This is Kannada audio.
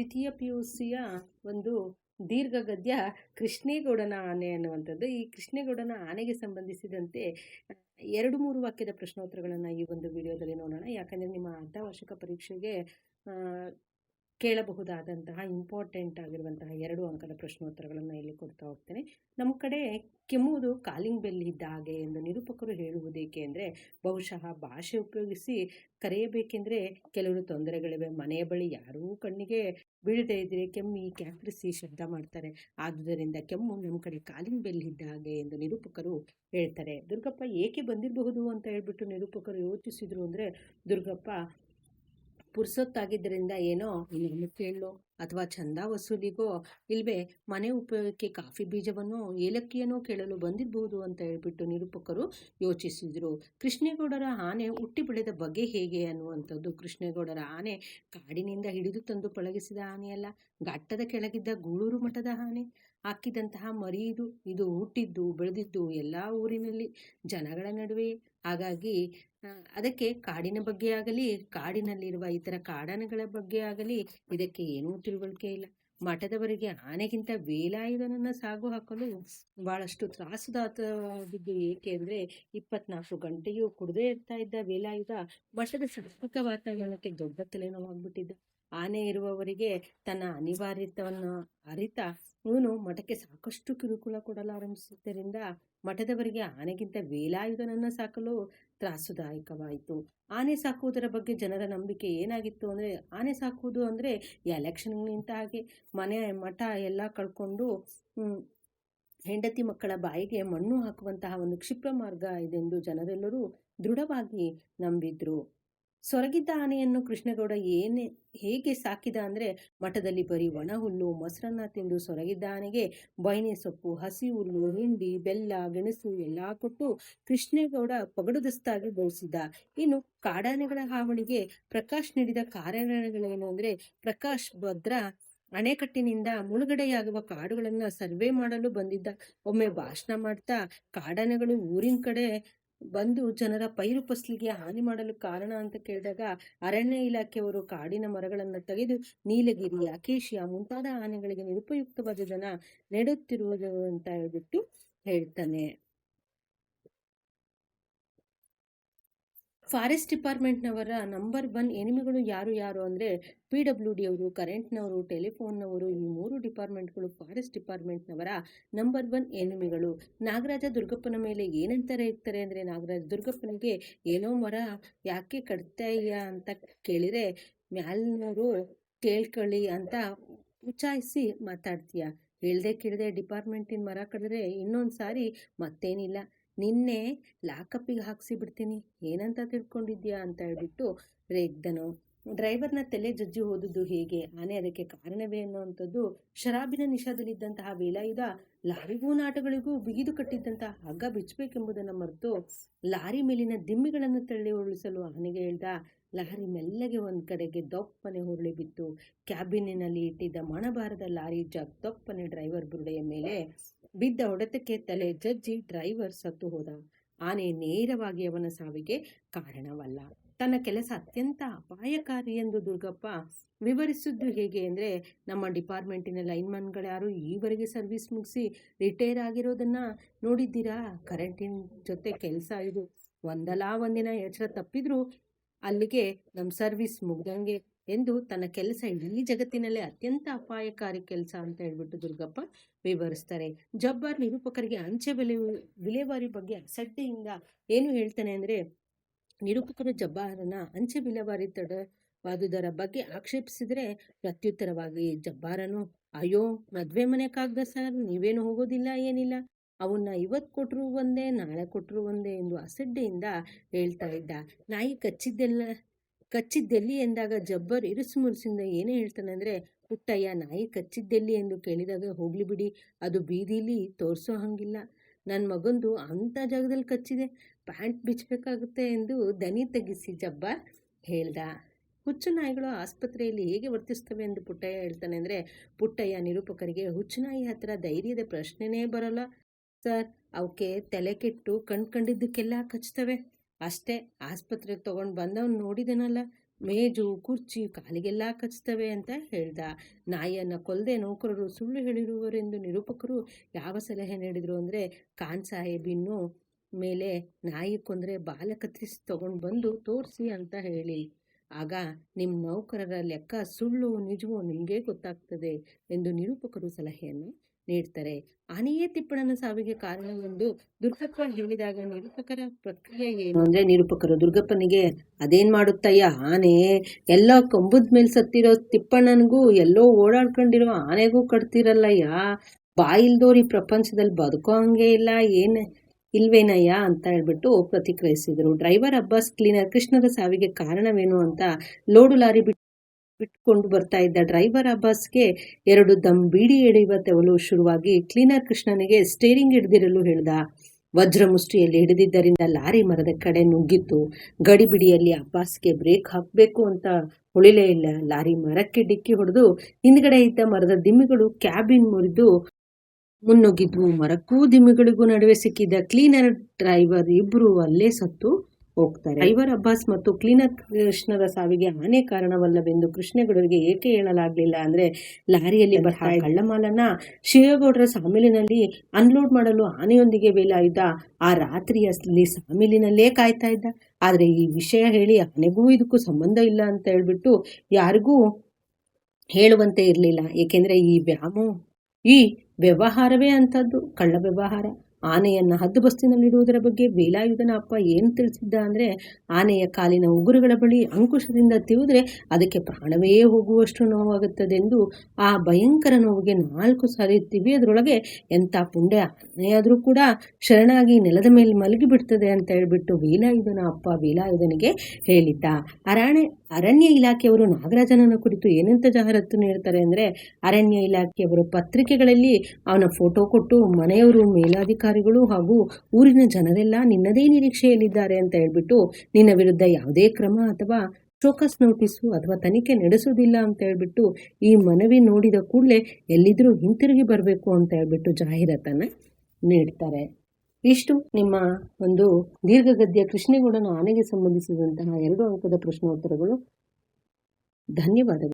ದ್ವಿತೀಯ ಪಿ ಯು ಸಿಯ ಒಂದು ದೀರ್ಘ ಗದ್ಯ ಕೃಷ್ಣೇಗೌಡನ ಆನೆ ಅನ್ನುವಂಥದ್ದು. ಈ ಕೃಷ್ಣೇಗೌಡನ ಆನೆಗೆ ಸಂಬಂಧಿಸಿದಂತೆ ಎರಡು ಮೂರು ವಾಕ್ಯದ ಪ್ರಶ್ನೋತ್ತರಗಳನ್ನು ಈ ಒಂದು ವಿಡಿಯೋದಲ್ಲಿ ನೋಡೋಣ. ಯಾಕಂದರೆ ನಿಮ್ಮ ಅರ್ಧವಾರ್ಷಿಕ ಪರೀಕ್ಷೆಗೆ ಕೇಳಬಹುದಾದಂತಹ ಇಂಪಾರ್ಟೆಂಟ್ ಆಗಿರುವಂತಹ ಎರಡು ಅಂಕದ ಪ್ರಶ್ನೋತ್ತರಗಳನ್ನು ಇಲ್ಲಿ ಕೊಡ್ತಾ ಹೋಗ್ತೇನೆ. ನಮ್ಮ ಕಡೆ ಕೆಮ್ಮುವುದು ಕಾಲಿಂಗ್ ಬೆಲ್ ಇದ್ದ ಹಾಗೆ ಎಂದು ನಿರೂಪಕರು ಹೇಳುವುದೇಕೆ ಅಂದರೆ, ಬಹುಶಃ ಭಾಷೆ ಉಪಯೋಗಿಸಿ ಕರೆಯಬೇಕೆಂದರೆ ಕೆಲವರು ತೊಂದರೆಗಳಿವೆ. ಮನೆಯ ಬಳಿ ಯಾರೂ ಕಣ್ಣಿಗೆ ಬೀಳದೇ ಇದ್ದರೆ ಕೆಮ್ಮಿ ಕ್ಯಾಕ್ರಿಸಿ ಶಬ್ದ ಮಾಡ್ತಾರೆ. ಆದುದರಿಂದ ಕೆಮ್ಮು ನಮ್ಮ ಕಡೆ ಕಾಲಿಂಗ್ ಬೆಲ್ ಇದ್ದ ಹಾಗೆ ಎಂದು ನಿರೂಪಕರು ಹೇಳ್ತಾರೆ. ದುರ್ಗಪ್ಪ ಏಕೆ ಬಂದಿರಬಹುದು ಅಂತ ಹೇಳ್ಬಿಟ್ಟು ನಿರೂಪಕರು ಯೋಚಿಸಿದ್ರು ಅಂದರೆ, ದುರ್ಗಪ್ಪ ಪುರ್ಸೊತ್ತಾಗಿದ್ದರಿಂದ ಏನೋ ಇನ್ನೊಂದು ಕೇಳೋ ಅಥವಾ ಚಂದ ವಸೂಲಿಗೋ, ಇಲ್ವೇ ಮನೆ ಉಪಯೋಗಕ್ಕೆ ಕಾಫಿ ಬೀಜವನ್ನು, ಏಲಕ್ಕಿಯನ್ನು ಕೇಳಲು ಬಂದಿರಬಹುದು ಅಂತ ಹೇಳ್ಬಿಟ್ಟು ನಿರೂಪಕರು ಯೋಚಿಸಿದರು. ಕೃಷ್ಣೇಗೌಡರ ಆನೆ ಹುಟ್ಟಿ ಬೆಳೆದ ಬಗೆ ಹೇಗೆ ಅನ್ನುವಂಥದ್ದು ಕೃಷ್ಣೇಗೌಡರ ಆನೆ ಕಾಡಿನಿಂದ ಹಿಡಿದು ತಂದು ಪಳಗಿಸಿದ ಆನೆಯಲ್ಲ, ಘಟ್ಟದ ಕೆಳಗಿದ್ದ ಗೂಳೂರು ಮಠದ ಆನೆ. ಹಾಕಿದಂತಹ ಮರಿ ಇದು ಇದು ಹುಟ್ಟಿದ್ದು, ಬೆಳೆದಿದ್ದು ಎಲ್ಲ ಊರಿನಲ್ಲಿ ಜನಗಳ ನಡುವೆ. ಹಾಗಾಗಿ ಅದಕ್ಕೆ ಕಾಡಿನ ಬಗ್ಗೆ ಆಗಲಿ, ಕಾಡಿನಲ್ಲಿರುವ ಇತರ ಕಾಡನಗಳ ಬಗ್ಗೆ ಆಗಲಿ ಇದಕ್ಕೆ ಏನೂ ತಿಳುವಳಿಕೆ ಇಲ್ಲ. ಮಠದವರಿಗೆ ಆನೆಗಿಂತ ವೇಲಾಯುಧನನ್ನು ಸಾಗು ಹಾಕಲು ಬಹಳಷ್ಟು ತ್ರಾಸುದಾತವಾಗಿದ್ದು ಏಕೆ ಅಂದರೆ, ಇಪ್ಪತ್ನಾಲ್ಕು ಗಂಟೆಯೂ ಕುಡದೇ ಇರ್ತಾ ಇದ್ದ ವೇಲಾಯುಧ ಮಠದ ಸಾತ್ವಿಕ ವಾತಾವರಣಕ್ಕೆ ದೊಡ್ಡ ತಲೆನೋವಾಗ್ಬಿಟ್ಟಿದ್ದ. ಆನೆ ಇರುವವರಿಗೆ ತನ್ನ ಅನಿವಾರ್ಯತವನ್ನು ಅರಿತ ಇವನು ಮಠಕ್ಕೆ ಸಾಕಷ್ಟು ಕಿರುಕುಳ ಕೊಡಲಾರಂಭಿಸಿದ್ದರಿಂದ ಮಠದವರಿಗೆ ಆನೆಗಿಂತ ವೇಲಾಯುಧನನ್ನು ಸಾಕಲು ತ್ರಾಸದಾಯಕವಾಯಿತು. ಆನೆ ಸಾಕುವುದರ ಬಗ್ಗೆ ಜನರ ನಂಬಿಕೆ ಏನಾಗಿತ್ತು ಅಂದರೆ, ಆನೆ ಸಾಕುವುದು ಅಂದರೆ ಎಲೆಕ್ಷನ್ ನಿಂತ ಹಾಗೆ ಮನೆ, ಮಠ ಎಲ್ಲ ಕಳ್ಕೊಂಡು ಹೆಂಡತಿ ಮಕ್ಕಳ ಬಾಯಿಗೆ ಮಣ್ಣು ಹಾಕುವಂತಹ ಒಂದು ಕ್ಷಿಪ್ರ ಮಾರ್ಗ ಇದೆಂದು ಜನರೆಲ್ಲರೂ ದೃಢವಾಗಿ ನಂಬಿದ್ರು. ಸೊರಗಿದ್ದ ಆನೆಯನ್ನು ಕೃಷ್ಣಗೌಡ ಏನೇ, ಹೇಗೆ ಸಾಕಿದ ಅಂದರೆ, ಮಠದಲ್ಲಿ ಬರೀ ಒಣ ಹುಲ್ಲು ಮೊಸರನ್ನ ತಿಂದು ಸೊರಗಿದ್ದ ಆನೆಗೆ ಬೈನೆ ಸೊಪ್ಪು ಹಸಿ ಹುಲ್ಲು ಹಿಂಡಿ, ಬೆಲ್ಲ, ಗೆಣಸು ಎಲ್ಲ ಕೊಟ್ಟು ಕೃಷ್ಣೇಗೌಡ ಪಗಡುದಸ್ತಾಗಿ ಬೆಳೆಸಿದ್ದ. ಇನ್ನು ಕಾಡಾನೆಗಳ ಹಾವಳಿಗೆ ಪ್ರಕಾಶ್ ನೀಡಿದ ಕಾರ್ಯಗಳೇನು ಅಂದರೆ, ಪ್ರಕಾಶ್ ಭದ್ರ ಅಣೆಕಟ್ಟಿನಿಂದ ಮುಳುಗಡೆಯಾಗುವ ಕಾಡುಗಳನ್ನು ಸರ್ವೆ ಮಾಡಲು ಬಂದಿದ್ದ. ಒಮ್ಮೆ ಭಾಷಣ ಮಾಡ್ತಾ, ಕಾಡಾನೆಗಳು ಊರಿನ ಕಡೆ ಬಂದು ಜನರ ಪೈರು ಫಸಲಿಗೆ ಹಾನಿ ಮಾಡಲು ಕಾರಣ ಅಂತ ಕೇಳಿದಾಗ ಅರಣ್ಯ ಇಲಾಖೆಯವರು ಕಾಡಿನ ಮರಗಳನ್ನು ತೆಗೆದು ನೀಲಗಿರಿ, ಅಕೇಶಿಯ ಮುಂತಾದ ಆನೆಗಳಿಗೆ ಜನ ನೆಡುತ್ತಿರುವುದು ಅಂತ ಹೇಳ್ಬಿಟ್ಟು ಹೇಳ್ತಾನೆ. ಫಾರೆಸ್ಟ್ ಡಿಪಾರ್ಟ್ಮೆಂಟ್ನವರ ನಂಬರ್ ಒನ್ ಎನಿಮಿಗಳು ಯಾರು ಯಾರು ಅಂದರೆ ಪಿ ಡಬ್ಲ್ಯೂ ಡಿ ಅವರು, ಕರೆಂಟ್ನವರು, ಟೆಲಿಫೋನ್ನವರು, ಈ ಮೂರು ಡಿಪಾರ್ಟ್ಮೆಂಟ್ಗಳು ಫಾರೆಸ್ಟ್ ಡಿಪಾರ್ಟ್ಮೆಂಟ್ನವರ ನಂಬರ್ ಒನ್ ಎನಿಮಿಗಳು. ನಾಗರಾಜ ದುರ್ಗಪ್ಪನ ಮೇಲೆ ಏನಂತಾರೆ ಇರ್ತಾರೆ ಅಂದರೆ ನಾಗರಾಜ ದುರ್ಗಪ್ಪನಿಗೆ ಏನೋ ಮರ ಯಾಕೆ ಕಟ್ತಾ ಇಲ್ಲ ಅಂತ ಕೇಳಿದರೆ ಮ್ಯಾಲಿನವರು ಕೇಳ್ಕೊಳ್ಳಿ ಅಂತ ಉಚ್ಚಾಯಿಸಿ ಮಾತಾಡ್ತೀಯ? ಹೇಳ್ದೆ ಕೇಳಿದೆ ಡಿಪಾರ್ಟ್ಮೆಂಟಿನ ಮರ ಕಡಿದ್ರೆ ಇನ್ನೊಂದು ಸಾರಿ ಮತ್ತೇನಿಲ್ಲ. ನಿನ್ನೆ ಲಾಕಪ್ಪಿಗೆ ಹಾಕಿಸಿ ಬಿಡ್ತೀನಿ. ಏನಂತ ತಿಳ್ಕೊಂಡಿದ್ಯಾ ಅಂತ ಹೇಳ್ಬಿಟ್ಟು ರೇಗ್ದನು. ಡ್ರೈವರ್ನ ತಲೆ ಜಜ್ಜಿ ಹೋದದ್ದು ಹೇಗೆ? ಆನೆ ಅದಕ್ಕೆ ಕಾರಣವೇ ಅನ್ನುವಂಥದ್ದು ಶರಾಬಿನ ನಿಷಾದಲ್ಲಿದ್ದಂತಹ ವೇಲಾಯುಧ ಲಾರಿಗೂ ನಾಟಗಳಿಗೂ ಬಿಗಿದು ಕಟ್ಟಿದ್ದಂತಹ ಹಗ್ಗ ಬಿಚ್ಚಬೇಕೆಂಬುದನ್ನು ಮರೆತು ಲಾರಿ ಮೇಲಿನ ದಿಮ್ಮಿಗಳನ್ನು ತಳ್ಳಿ ಉರುಳಿಸಲು ಆನೆಗೆ ಹೇಳ್ದ. ಲಾರಿ ಮೆಲ್ಲಗೆ ಒಂದು ಕಡೆಗೆ ದೊಪ್ಪನೆ ಹುರುಳಿ ಬಿತ್ತು. ಕ್ಯಾಬಿನಿನಲ್ಲಿ ಇಟ್ಟಿದ್ದ ಮಣಬಾರದ ಲಾರಿ ಜಗ್ ದೊಪ್ಪನೆ ಡ್ರೈವರ್ ಬುರುಡೆಯ ಮೇಲೆ ಬಿದ್ದ ಹೊಡೆತಕ್ಕೆ ತಲೆ ಜಜ್ಜಿ ಡ್ರೈವರ್ ಸತ್ತು ಹೋದ. ಆನೆ ನೇರವಾಗಿ ಅವನ ಸಾವಿಗೆ ಕಾರಣವಲ್ಲ. ತನ್ನ ಕೆಲಸ ಅತ್ಯಂತ ಅಪಾಯಕಾರಿ ಎಂದು ದುರ್ಗಪ್ಪ ವಿವರಿಸಿದ್ದು ಹೇಗೆ ಅಂದರೆ, ನಮ್ಮ ಡಿಪಾರ್ಟ್ಮೆಂಟಿನ ಲೈನ್ಮನ್ಗಳ್ಯಾರು ಈವರೆಗೆ ಸರ್ವಿಸ್ ಮುಗಿಸಿ ರಿಟೈರ್ ಆಗಿರೋದನ್ನು ನೋಡಿದ್ದೀರಾ? ಕರೆಂಟಿನ ಜೊತೆ ಕೆಲಸ ಇದು. ಒಂದಲ್ಲ ಒಂದಿನ ಎಚ್ಚರ ತಪ್ಪಿದ್ರು ಅಲ್ಲಿಗೆ ನಮ್ಮ ಸರ್ವಿಸ್ ಮುಗ್ದಂಗೆ ಎಂದು ತನ್ನ ಕೆಲಸ ಇಡೀ ಜಗತ್ತಿನಲ್ಲೇ ಅತ್ಯಂತ ಅಪಾಯಕಾರಿ ಕೆಲಸ ಅಂತ ಹೇಳ್ಬಿಟ್ಟು ದುರ್ಗಪ್ಪ ವಿವರಿಸ್ತಾರೆ. ಜಬ್ಬಾರ್ ನಿರೂಪಕರಿಗೆ ಅಂಚೆ ಬೆಲೆ ವಿಲೇವಾರಿ ಬಗ್ಗೆ ಅಸಡ್ಡೆಯಿಂದ ಏನು ಹೇಳ್ತಾನೆ ಅಂದರೆ, ನಿರೂಪಕರು ಜಬ್ಬಾರನ ಅಂಚೆ ವಿಲೇವಾರಿ ತಡವಾದುದರ ಬಗ್ಗೆ ಆಕ್ಷೇಪಿಸಿದರೆ ಪ್ರತ್ಯುತ್ತರವಾಗಿ, ಜಬ್ಬಾರನು, ಅಯ್ಯೋ, ಮದುವೆ ಮನೆ ಕಾಗದ ಸರ್, ನೀವೇನು ಹೋಗೋದಿಲ್ಲ, ಏನಿಲ್ಲ. ಅವನ್ನ ಇವತ್ತು ಕೊಟ್ಟರು ಒಂದೇ, ನಾಳೆ ಕೊಟ್ಟರು ಒಂದೇ ಎಂದು ಅಸಡ್ಡೆಯಿಂದ ಹೇಳ್ತಾ ಇದ್ದ. ನಾಯಿ ಕಚ್ಚಿದ್ದೆಲ್ಲ, ಕಚ್ಚಿದ್ದೆಲ್ಲಿ ಎಂದಾಗ ಜಬ್ಬರ್ ಇರುಸು ಮುರುಸಿಂದ ಏನೇ ಹೇಳ್ತಾನೆ ಅಂದರೆ, ಪುಟ್ಟಯ್ಯ, ನಾಯಿ ಕಚ್ಚಿದ್ದೆಲ್ಲಿ ಎಂದು ಕೇಳಿದಾಗ ಹೋಗ್ಲಿ ಬಿಡಿ, ಅದು ಬೀದಿಲಿ ತೋರಿಸೋ ಹಂಗಿಲ್ಲ. ನನ್ನ ಮಗಂದು ಅಂಥ ಜಾಗದಲ್ಲಿ ಕಚ್ಚಿದೆ, ಪ್ಯಾಂಟ್ ಬಿಚ್ಚಬೇಕಾಗುತ್ತೆ ಎಂದು ದನಿ ತೆಗಿಸಿ ಜಬ್ಬ ಹೇಳ್ದ. ಹುಚ್ಚು ನಾಯಿಗಳು ಆಸ್ಪತ್ರೆಯಲ್ಲಿ ಹೇಗೆ ವರ್ತಿಸ್ತವೆ ಎಂದು ಪುಟ್ಟಯ್ಯ ಹೇಳ್ತಾನೆ ಅಂದರೆ, ಪುಟ್ಟಯ್ಯ ನಿರೂಪಕರಿಗೆ ಹುಚ್ಚು ನಾಯಿ ಹತ್ರ ಧೈರ್ಯದ ಪ್ರಶ್ನೆನೇ ಬರಲ್ಲ. ಸರ್ ಅವಕ್ಕೆ ತಲೆ ಕೆಟ್ಟು ಕಣ್ ಕಂಡಿದ್ದಕ್ಕೆಲ್ಲ ಕಚ್ತವೆ. ಅಷ್ಟೇ ಆಸ್ಪತ್ರೆಗೆ ತೊಗೊಂಡು ಬಂದವನು ನೋಡಿದನಲ್ಲ, ಮೇಜು, ಕುರ್ಚಿ ಕಾಲಿಗೆಲ್ಲ ಕಚ್ತವೆ ಅಂತ ಹೇಳ್ದ. ನಾಯಿಯನ್ನು ಕೊಲ್ಲದೆ ನೌಕರರು ಸುಳ್ಳು ಹೇಳಿರುವರೆಂದು ನಿರೂಪಕರು ಯಾವ ಸಲಹೆ ನೀಡಿದರು ಅಂದರೆ, ಖಾನ್ ಸಾಹೇಬಿನ್ನು ಮೇಲೆ ನಾಯಿ ಕೊಂದರೆ ಬಾಲ ಕತ್ತರಿಸಿ ತಗೊಂಡು ಬಂದು ತೋರಿಸಿ ಅಂತ ಹೇಳಿ. ಆಗ ನಿಮ್ಮ ನೌಕರರ ಲೆಕ್ಕ ಸುಳ್ಳು ನಿಜವೋ ನಿಮಗೆ ಗೊತ್ತಾಗ್ತದೆ ಎಂದು ನಿರೂಪಕರು ಸಲಹೆಯನ್ನು ನೀಡ್ತಾರೆ. ಆನೆಯೇ ತಿಪ್ಪಣ್ಣನ ಸಾವಿಗೆ ಕಾರಣವೆಂದು ದುರ್ಗಪ್ಪ ಹೇಳಿದಾಗ ನಿರೂಪಕರ ಪ್ರಕ್ರಿಯೆ ಏನು? ಅಂದರೆ ನಿರೂಪಕರು, ದುರ್ಗಪ್ಪನಿಗೆ ಅದೇನು ಮಾಡುತ್ತಯ್ಯ? ಆನೆ ಎಲ್ಲ ಕಂಬದ ಮೇಲೆ ಸತ್ತಿರೋ ತಿಪ್ಪಣ್ಣನಿಗೂ ಎಲ್ಲೋ ಓಡಾಡ್ಕೊಂಡಿರೋ ಆನೆಗೂ ಕಟ್ತಿರಲ್ಲಯ್ಯ? ಬಾಯಿಲ್ದೋರು ಈ ಪ್ರಪಂಚದಲ್ಲಿ ಬದುಕೋ ಹಂಗೆ ಇಲ್ಲ, ಏನು ಇಲ್ವೇನಯ್ಯ ಅಂತ ಹೇಳ್ಬಿಟ್ಟು ಪ್ರತಿಕ್ರಿಯಿಸಿದರು. ಡ್ರೈವರ್, ಅಬ್ಬಾಸ್, ಕ್ಲೀನರ್ ಕೃಷ್ಣದ ಸಾವಿಗೆ ಕಾರಣವೇನು ಅಂತ ಲೋಡು ಲಾರಿ ಬಿಟ್ಟು ಬಿಟ್ಕೊಂಡು ಬರ್ತಾ ಇದ್ದ ಡ್ರೈವರ್ ಅಬ್ಬಾಸ್ಗೆ ಎರಡು ದಮ್ ಬೀಡಿ ಎಳೆಯುವ ತೆವಲು ಶುರುವಾಗಿ ಕ್ಲೀನರ್ ಕೃಷ್ಣನಿಗೆ ಸ್ಟೇರಿಂಗ್ ಹಿಡಿದಿರಲು ಹೇಳ್ದ. ವಜ್ರ ಮುಷ್ಟಿಯಲ್ಲಿ ಹಿಡಿದಿದ್ದರಿಂದ ಲಾರಿ ಮರದ ಕಡೆ ನುಗ್ಗಿತ್ತು. ಗಡಿಬಿಡಿಯಲ್ಲಿ ಅಬ್ಬಾಸ್ಗೆ ಬ್ರೇಕ್ ಹಾಕಬೇಕು ಅಂತ ಹೊಳಿಲೇ ಇಲ್ಲ. ಲಾರಿ ಮರಕ್ಕೆ ಡಿಕ್ಕಿ ಹೊಡೆದು ಹಿಂದ್ಗಡೆ ಇದ್ದ ಮರದ ದಿಮ್ಮಿಗಳು ಕ್ಯಾಬಿನ್ ಮುರಿದು ಮುನ್ನುಗ್ಗಿದ್ವು. ಮರಕ್ಕೂ ದಿಮ್ಮಿಗಳಿಗೂ ನಡುವೆ ಸಿಕ್ಕಿದ್ದ ಕ್ಲೀನರ್ ಡ್ರೈವರ್ ಇಬ್ರು ಅಲ್ಲೇ ಸತ್ತು. ಹೋಗ್ತಾರೆ. ಐವರ್ ಅಬ್ಬಾಸ್ ಮತ್ತು ಕ್ಲೀನ ಕೃಷ್ಣರ ಸಾವಿಗೆ ಆನೆ ಕಾರಣವಲ್ಲವೆಂದು ಕೃಷ್ಣಗೌಡರಿಗೆ ಏಕೆ ಹೇಳಲಾಗಲಿಲ್ಲ ಅಂದ್ರೆ ಲಾರಿಯಲ್ಲಿ ಬರ್ತಾ ಕಳ್ಳಮಾಲನ ಶಿವಗೌಡರ ಸಾಮಿಲಿನಲ್ಲಿ ಅನ್ಲೋಡ್ ಮಾಡಲು ಆನೆಯೊಂದಿಗೆ ಬೇಲಾಯಿದ್ದ ಆ ರಾತ್ರಿಯಲ್ಲಿ ಸಾಮಿಲಿನಲ್ಲೇ ಕಾಯ್ತಾ ಇದ್ದ. ಆದ್ರೆ ಈ ವಿಷಯ ಹೇಳಿ ಆನೆಗೂ ಇದಕ್ಕೂ ಸಂಬಂಧ ಇಲ್ಲ ಅಂತ ಹೇಳ್ಬಿಟ್ಟು ಯಾರಿಗೂ ಹೇಳುವಂತೆ ಇರಲಿಲ್ಲ. ಏಕೆಂದ್ರೆ ಈ ವ್ಯಾಮೋ ಈ ವ್ಯವಹಾರವೇ ಅಂಥದ್ದು ಕಳ್ಳ ವ್ಯವಹಾರ. ಆನೆಯನ್ನು ಹದ್ದು ಬಸ್ತಿನಲ್ಲಿಡುವುದರ ಬಗ್ಗೆ ವೇಲಾಯುಧನ ಅಪ್ಪ ಏನು ತಿಳಿಸಿದ್ದ ಅಂದರೆ, ಆನೆಯ ಕಾಲಿನ ಉಗುರುಗಳ ಬಳಿ ಅಂಕುಶದಿಂದ ತಿವಿದ್ರೆ ಅದಕ್ಕೆ ಪ್ರಾಣವೇ ಹೋಗುವಷ್ಟು ನೋವಾಗುತ್ತದೆಂದು ಆ ಭಯಂಕರ ನೋವಿಗೆ ನಾಲ್ಕು ಸಾರಿ ತಿವಿಯೋದ್ರೊಳಗೆ ಎಂಥ ಪುಂಡೆ ಆನೆಯಾದರೂ ಕೂಡ ಶರಣಾಗಿ ನೆಲದ ಮೇಲೆ ಮಲಗಿಬಿಡ್ತದೆ ಅಂತ ಹೇಳಿಬಿಟ್ಟು ವೇಲಾಯುಧನ ಅಪ್ಪ ವೇಲಾಯುಧನಿಗೆ ಹೇಳಿದ್ದ. ಅರಾಣೆ ಅರಣ್ಯ ಇಲಾಖೆಯವರು ನಾಗರಾಜನನ ಕುರಿತು ಏನಂತ ಜಾಹೀರಾತು ನೀಡ್ತಾರೆ ಅಂದರೆ, ಅರಣ್ಯ ಇಲಾಖೆಯವರು ಪತ್ರಿಕೆಗಳಲ್ಲಿ ಅವನ ಫೋಟೋ ಕೊಟ್ಟು ಮನೆಯವರು ಮೇಲಾಧಿಕಾರಿಗಳು ಹಾಗೂ ಊರಿನ ಜನರೆಲ್ಲ ನಿನ್ನದೇ ನಿರೀಕ್ಷೆಯಲ್ಲಿದ್ದಾರೆ ಅಂತ ಹೇಳ್ಬಿಟ್ಟು ನಿನ್ನ ವಿರುದ್ಧ ಯಾವುದೇ ಕ್ರಮ ಅಥವಾ ಚೋಕಸ್ ನೋಟಿಸು ಅಥವಾ ತನಿಖೆ ನಡೆಸೋದಿಲ್ಲ ಅಂತ ಹೇಳ್ಬಿಟ್ಟು ಈ ಮನವಿ ನೋಡಿದ ಕೂಡಲೇ ಎಲ್ಲಿದ್ರೂ ಹಿಂತಿರುಗಿ ಬರಬೇಕು ಅಂತ ಹೇಳ್ಬಿಟ್ಟು ಜಾಹೀರಾತನ್ನು ನೀಡ್ತಾರೆ. ಇಷ್ಟು ನಿಮ್ಮ ಒಂದು ದೀರ್ಘಗದ್ಯ ಕೃಷ್ಣೇಗೌಡನ ಆನೆಗೆ ಸಂಬಂಧಿಸಿದಂತಹ ಎರಡು ಅಂಕದ ಪ್ರಶ್ನೋತ್ತರಗಳು. ಧನ್ಯವಾದಗಳು.